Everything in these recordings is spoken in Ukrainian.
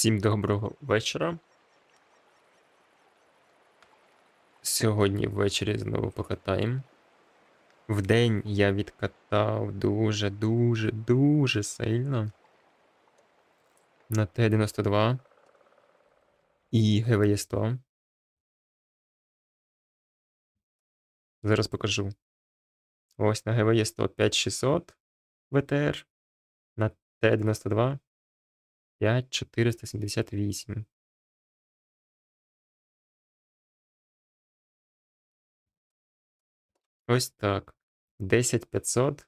Всім доброго вечора. Сьогодні ввечері знову покатаємо. Вдень я відкатав дуже, дуже, дуже сильно. На Т-92 і ГВЄ 100. Зараз покажу. Ось на ГВЄ 100 5600 ВТР. На Т-92 5478. Ось так. 10500.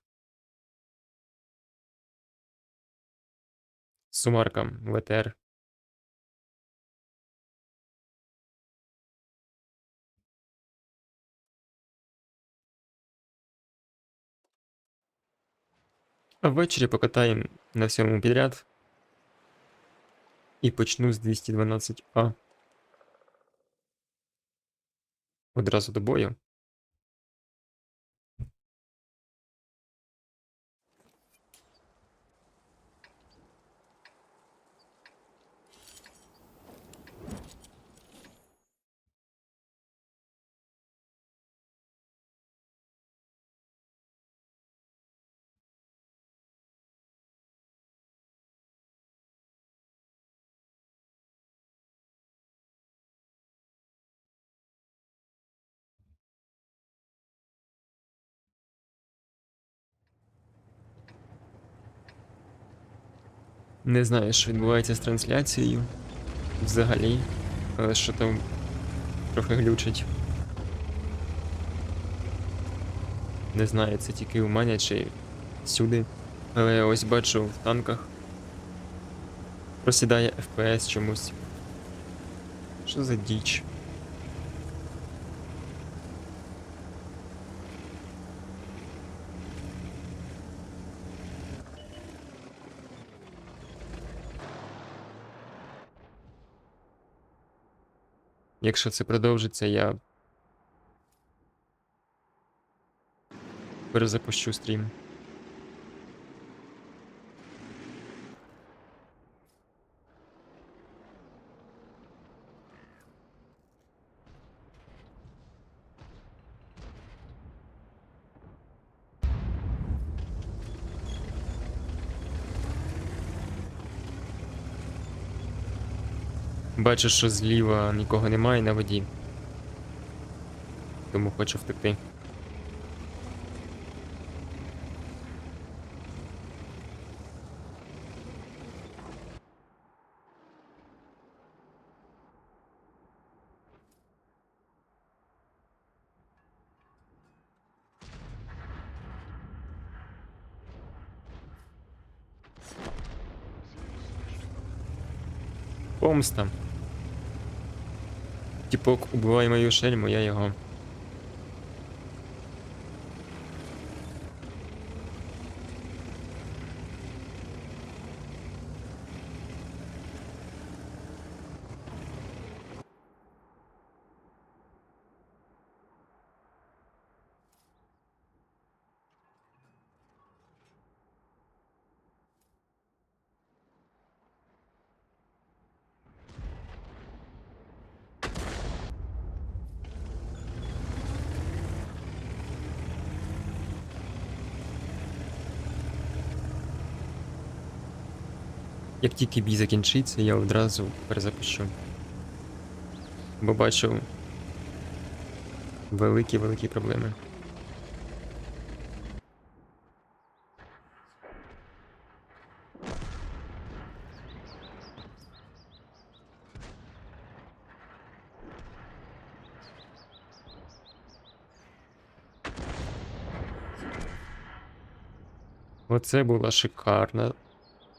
Сумарка ВТР. А ввечері покатаємо на всьому підряд. І почну з 212А. Одразу до бою. Не знаю, що відбувається з трансляцією. Взагалі. Але що там трохи глючить. Не знаю, це тільки у мене чи всюди. Але я ось бачу в танках. Просідає FPS чомусь. Що за діч? Якщо це продовжиться, я перезапущу стрім. Бачу, що зліва нікого немає на воді. Тому хочу втекти. Помста. Типок убиває мою шельму, я його. Як тільки бій закінчиться, я одразу перезапущу. Бо бачу великі-великі проблеми. Оце була шикарна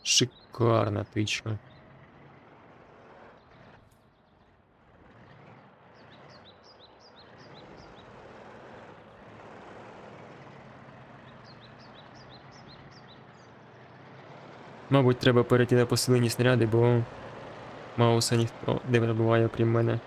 Шикарна тичка. Мабуть, треба перейти на посилені снаряди, бо Мауса ніхто не вибиває, окрім мене.